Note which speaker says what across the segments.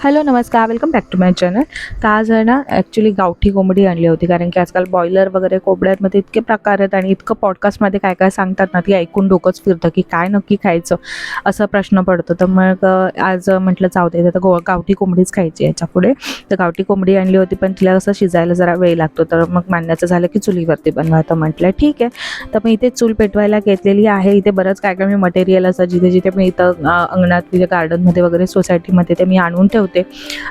Speaker 1: Hello नमस्कार. Welcome back to my channel तर आज आहे ना ॲक्च्युली गावठी कोंबडी आणली होती कारण की आजकाल बॉयलर वगैरे कोंबड्यांमध्ये इतके प्रकार आहेत आणि इतकं पॉडकास्टमध्ये काय काय सांगतात ना ती ऐकून डोकंच फिरतं की काय नक्की खायचं असा प्रश्न पडतो. तर मग आज म्हटलं जाऊ दे तर गो गावठी कोंबडीच खायची याच्यापुढे तर गावठी कोंबडी आणली होती पण तिला कसं शिजायला जरा वेळ लागतो. तर मग मान्याचं झालं की चुलीवरती बनवा तर म्हटलं ठीक आहे. तर मी इथे चूल पेटवायला घेतलेली आहे. इथे बरंच काय काय मी मटेरियल असं जिथे जिथे मी इथं अंगणात तिथे गार्डनमध्ये वगैरे सोसायटीमध्ये ते मी आणून ठेवते.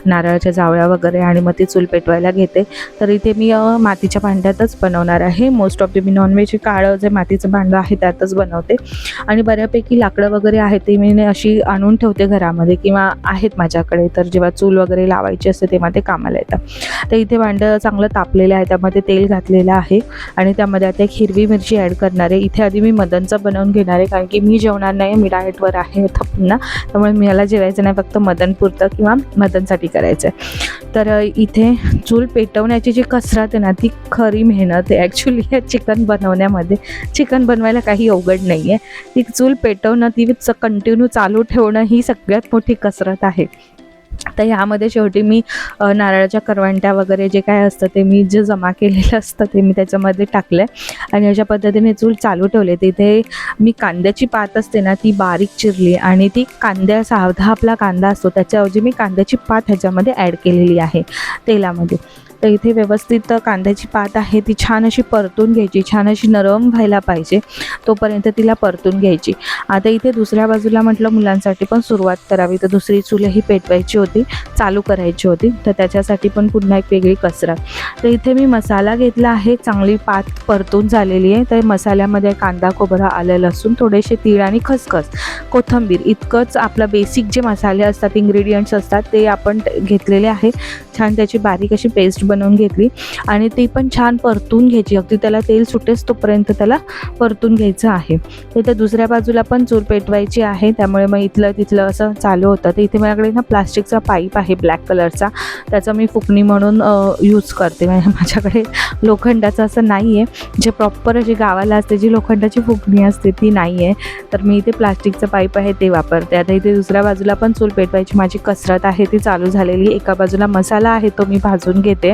Speaker 1: नारळाच्या जावळ्या वगैरे आणि मग ती चूल पेटवायला घेते. तर इथे मी मातीच्या भांड्यातच बनवणार आहे. मोस्ट ऑफ द मी नॉनव्हेज काळं जे मातीचं भांडं आहे त्यातच बनवते. आणि बऱ्यापैकी लाकडं वगैरे आहे ते मी अशी आणून ठेवते घरामध्ये किंवा आहेत माझ्याकडे. तर जेव्हा चूल वगैरे लावायची असते तेव्हा ते कामाला येतात तर इथे भांडं चांगलं तापलेलं आहे. त्यामध्ये तेल घातलेलं आहे. आणि त्यामध्ये आता एक हिरवी मिरची ॲड करणार आहे. इथे आधी मी मदनचं बनवून घेणार आहे. कारण की मी जेवणार नाही. मी डाएटवर आहे आता पुन्हा त्यामुळे मला जेवायचं नाही. फक्त मदनपुरतं किंवा मदनसाठी करायचं आहे तर इथे चूल पेटवण्याची जी कसरत आहे ना ती खरी मेहनत आहे. ॲक्च्युली चिकन बनवण्यामध्ये चिकन बनवायला काही अवघड नाही आहे ती चूल पेटवणं ती कंटिन्यू चालू ठेवणं ही सगळ्यात मोठी कसरत आहे. तर ह्यामध्ये शेवटी मी नारळाच्या करवंट्या वगैरे जे काय असतं ते मी जे जमा केलेलं असतं ते मी त्याच्यामध्ये टाकलं आणि अशा पद्धतीने चूल चालू ठेवले. तिथे मी कांद्याची पात असते ना ती बारीक चिरली आणि ती कांद्या सावधा आपला कांदा असतो त्याच्याऐवजी मी कांद्याची पात ह्याच्यामध्ये ॲड केलेली आहे तेलामध्ये. तर इथे व्यवस्थित कांद्याची पात आहे. ती छान अशी परतून घ्यायची छान अशी नरम व्हायला पाहिजे. तोपर्यंत तिला परतून घ्यायची. आता इथे दुसऱ्या बाजूला म्हटलं मुलांसाठी पण सुरुवात करावी. तर दुसरी चूलही पेटवायची होती चालू करायची होती. तर त्याच्यासाठी पण पुन्हा एक वेगळी कसरत. तर इथे मी मसाला घेतला आहे. चांगली पात परतून झालेली आहे. तर मसाल्यामध्ये कांदा खोबरा आलं लसूण थोडेसे तीळ आणि खसखस. कोथिंबीर. इतकंच आपलं बेसिक जे मसाले असतात इन्ग्रेडियंट्स असतात ते आपण घेतलेले आहे. छान त्याची बारीक अशी पेस्ट बनवून घेतली. आणि ती पण छान परतून घ्यायची. अगदी त्याला तेल सुटेस तोपर्यंत त्याला परतून घ्यायचं आहे. तर इथे दुसऱ्या बाजूला पण चूल पेटवायची आहे. त्यामुळे मग इथलं तिथलं असं चालू होतं. तर इथे माझ्याकडे ना प्लास्टिकचा पाईप आहे ब्लॅक कलरचा. त्याचा मी फुकणी म्हणून यूज करते. म्हणजे माझ्याकडे लोखंडाचं असं नाही आहे जे प्रॉपर जे गावाला असते जी लोखंडाची फुकणी असते ती नाही आहे तर मी इथे प्लास्टिकचं पाईप आहे ते वापरते. आता इथे दुसऱ्या बाजूला पण चूल पेटवायची माझी कसरत आहे ती चालू झालेली. एका बाजूला मसाला आहे तो मी भाजून घेते.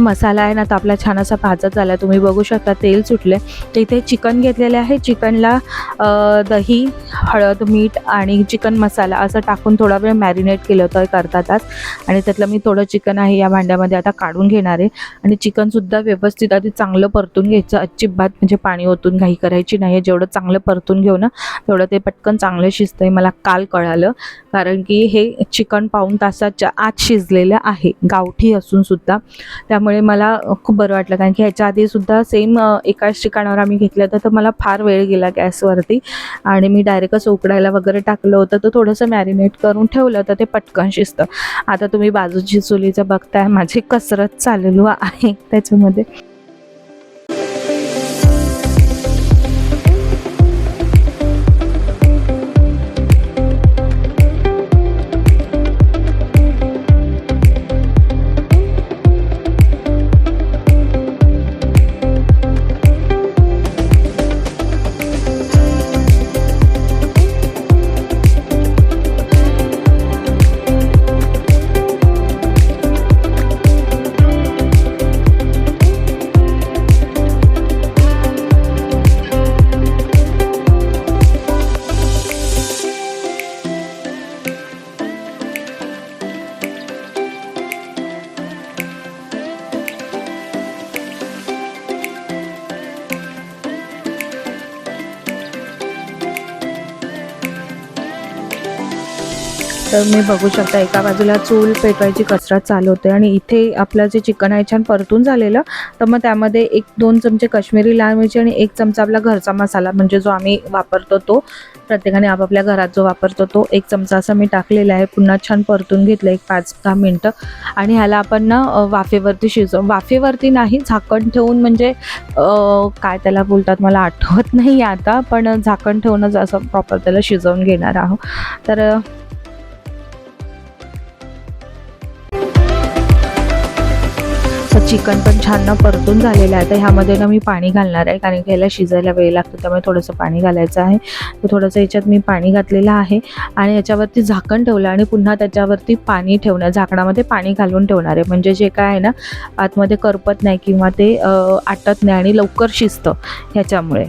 Speaker 1: मसाला आहे ना तर आपला छान असा भाजत झाला. तुम्ही बघू शकता तेल सुटले तर इथे चिकन घेतलेले आहे. चिकनला दही हळद मीठ आणि चिकन मसाला असं टाकून थोडा वेळ मॅरिनेट केलं होतं करता तास आणि त्यातलं मी थोडं चिकन आहे या भांड्यामध्ये आता काढून घेणार आहे. आणि चिकनसुद्धा व्यवस्थित आधी चांगलं परतून घ्यायचं. अजिबात म्हणजे पाणी ओतून घाई करायची नाही. आहे जेवढं चांगलं परतून घेऊ ना तेवढं ते पटकन चांगलं शिजतं आहे मला काल कळालं. कारण की हे चिकन पाऊन तासाच्या आत शिजलेलं आहे. गावठी असून सुद्धा. त्यामुळे मला खूप बरं वाटलं. कारण की ह्याच्या आधी सुद्धा सेम एकाच ठिकाणावर आम्ही घेतलं होतं तर मला फार वेळ गेला गॅसवरती. आणि मी डायरेक्टच उकडायला वगैरे टाकलं होतं तर थोडंसं मॅरिनेट करून ठेवलं तर ते पटकन शिजतं. आता तुम्ही बाजूची चुलीचं बघताय माझी कसरत चाललेलो आहे त्याच्यामध्ये. तर मी बघू शकता एका बाजूला चूल पेटवायची कसरत चालू होते आणि इथे आपलं जे चिकन आहे छान परतून झालेलं. तर मग त्यामध्ये एक दोन चमचे काश्मीरी लाल मिरची आणि एक चमचा आपला घरचा मसाला म्हणजे जो आम्ही वापरतो तो. प्रत्येकाने आपापल्या घरात जो वापरतो तो. एक चमचा असा मी टाकलेला आहे पुन्हा छान परतून घेतलं एक पाच दहा मिनटं. आणि ह्याला आपण ना वाफेवरती शिजव. वाफेवरती नाही झाकण ठेवून म्हणजे काय त्याला बोलतात मला आठवत नाही आता पण झाकण ठेवूनच असं प्रॉपर त्याला शिजवून घेणार आहोत. तर चिकन पण छान ना परतून झालेलं आहे. तर ह्यामध्ये ना मी पाणी घालणार आहे कारण की याला शिजायला वेळ लागतो त्यामुळे थोडंसं पाणी घालायचं आहे. तर थोडंसं याच्यात मी पाणी घातलेलं आहे आणि याच्यावरती झाकण ठेवलं आणि पुन्हा त्याच्यावरती पाणी ठेवणार झाकणामध्ये पाणी घालून ठेवणार आहे. म्हणजे जे काय आहे ना आतमध्ये करपत नाही किंवा ते आटत नाही आणि लवकर शिजतं ह्याच्यामुळे.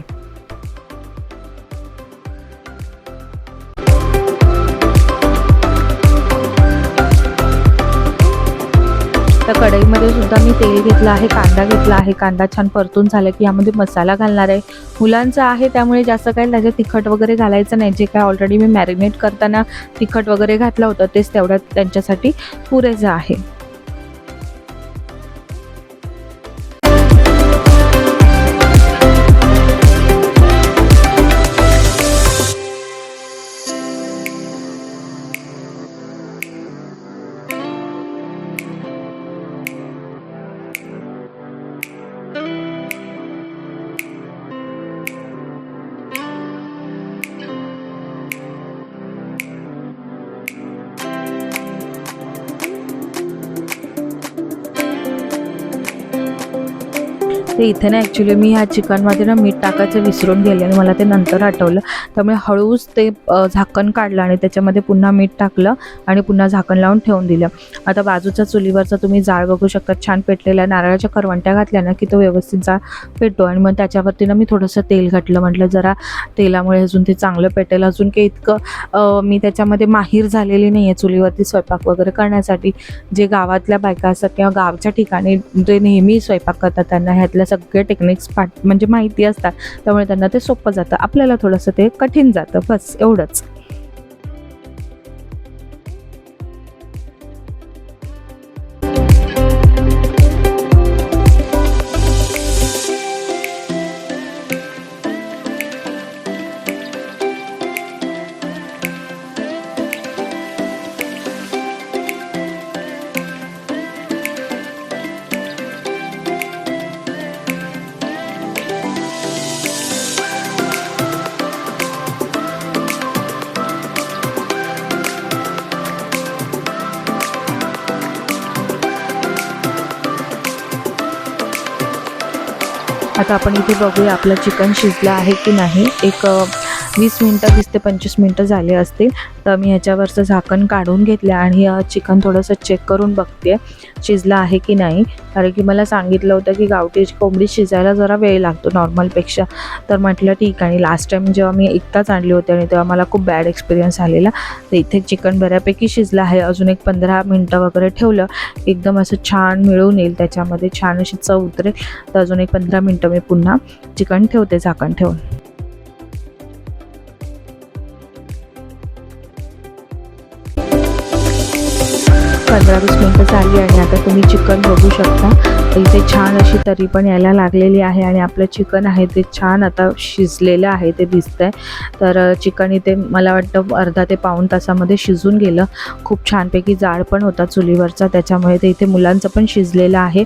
Speaker 1: आता कढईमध्ये सुद्धा मी तेल घेतलं आहे कांदा घेतला आहे. कांदा छान परतून झाला की यामध्ये मसाला घालणार आहे. मुलांचं आहे त्यामुळे जास्त काही त्याच्यात तिखट वगैरे घालायचं नाही. जे काय ऑलरेडी मी मॅरिनेट करताना तिखट वगैरे घातलं होतं तेच तेवढ्यात त्यांच्यासाठी पुरेसं आहे. ते इथे ना ॲक्च्युली मी ह्या चिकनमध्ये ना मीठ टाकायचं विसरून गेले आणि मला ते नंतर आठवलं. त्यामुळे हळूच ते झाकण काढलं आणि त्याच्यामध्ये पुन्हा मीठ टाकलं आणि पुन्हा झाकण लावून ठेवून दिलं. आता बाजूच्या चुलीवरचा तुम्ही जाळ बघू शकता. छान पेटलेला नारळाच्या करवंट्या घातल्या ना की तो व्यवस्थित जाळ पेटतो. आणि मग त्याच्यावरती ना मी थोडंसं तेल घातलं. म्हटलं जरा तेलामुळे अजून ते चांगलं पेटेल. अजून काही इतकं मी त्याच्यामध्ये माहीर झालेली नाही आहे चुलीवरती स्वयंपाक वगैरे करण्यासाठी. जे गावातल्या बायका असतात किंवा गावच्या ठिकाणी जे नेहमी स्वयंपाक करतात त्यांना त्यातल्या सगळे टेक्निक्स पाठ म्हणजे माहिती असतात. त्यामुळे त्यांना ते सोपं जातं. आपल्याला थोडंसं ते कठीण जातं. बस एवढंच. आता आपण इथे बघूया आपलं चिकन शिजलं आहे की नाही. एक वीस मिनटं वीस ते पंचवीस मिनटं झाले असतील. तर मी ह्याच्यावरचं झाकण काढून घेतलं आणि चिकन थोडंसं चेक करून बघते शिजलं आहे की नाही. कारण की मला सांगितलं होतं की गावठी कोंबडी शिजायला जरा वेळ लागतो नॉर्मलपेक्षा. तर म्हटलं ठीक आहे. आणि लास्ट टाईम जेव्हा मी एकदाच आणली होती आणि तेव्हा मला खूप बॅड एक्सपिरियन्स आलेला तर इथे चिकन बऱ्यापैकी शिजलं आहे. अजून एक पंधरा मिनटं वगैरे ठेवलं. एकदम असं छान मिळून येईल त्याच्यामध्ये. छान अशी चव उतरेल. तर अजून एक पंधरा मिनटं मी पुन्हा चिकन ठेवते झाकण ठेवून. पंधरा वीस मिनटं झाली आणि आता तुम्ही चिकन बघू शकता. इथे छान अशी तरी पण यायला लागलेली आहे आणि आपलं चिकन आहे ते छान आता शिजलेलं आहे ते दिसतंय. तर चिकन इथे मला वाटतं अर्धा ते पाऊण तासामध्ये शिजून गेलं. खूप छानपैकी जाळ पण होता चुलीवरचा त्याच्यामुळे ते इथे मुलांचं पण शिजलेलं आहे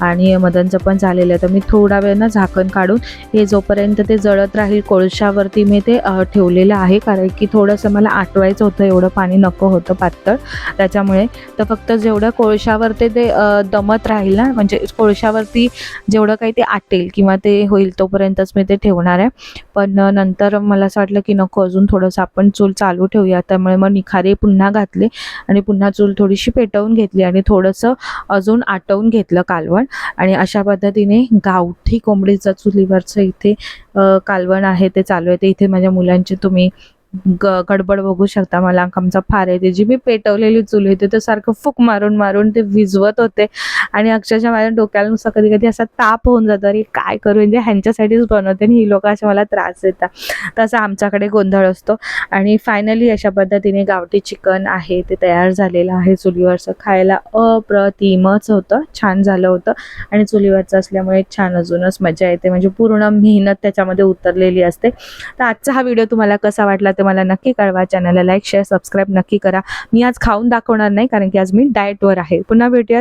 Speaker 1: आणि मदनचं पण झालेलं आहे. तर मी थोडा वेळ ना झाकण काढून हे जोपर्यंत ते जळत राहील कोळशावरती मी ते ठेवलेलं आहे. कारण की थोडंसं मला आटवायचं होतं एवढं पाणी नको होतं पातळ. त्याच्यामुळे तर फक्त जेवढं कोळशावरती ते दमत राहील ना म्हणजे कोळशावरती जेवढं काही ते आटेल किंवा ते होईल तोपर्यंतच मी ते ठेवणार आहे. पण नंतर मला असं वाटलं की नको अजून थोडंसं आपण चूल चालू ठेवूया. त्यामुळे मग निखारे पुन्हा घातले आणि पुन्हा चूल थोडीशी पेटवून घेतली आणि थोडंसं अजून आटवून घेतलं कालवण. आणि अशा पद्धतीने गावठी कोंबडीचं चुलीवरचं इथे कालवण आहे ते चालू आहे. ते इथे माझ्या मुलांचे तुम्ही ग गडबड बघू शकता मला. आमचा फार आहे जी मी पेटवलेली चूल होती ते सारखं फुक मारून मारून ते विजवत होते. आणि अक्षरशः माझ्या डोक्याला नुसतं कधी कधी असा ताप होऊन जातो. अरे काय करू? म्हणजे ह्यांच्यासाठीच बनवते आणि ही लोक असे मला त्रास देतात. तसा आमच्याकडे गोंधळ असतो. आणि फायनली अशा पद्धतीने गावठी चिकन आहे ते तयार झालेलं आहे चुलीवरचं. खायला अप्रतिमच होतं. छान झालं होतं. आणि चुलीवरचं असल्यामुळे छान अजूनच मजा येते. म्हणजे पूर्ण मेहनत त्याच्यामध्ये उतरलेली असते. तर आजचा हा व्हिडिओ तुम्हाला कसा वाटला? ते मला नक्की कळवा चॅनलला लाईक शेअर सबस्क्राईब नक्की करा. मी आज खाऊन दाखवणार नाही कारण की आज मी डाएटवर आहे. पुन्हा भेटूया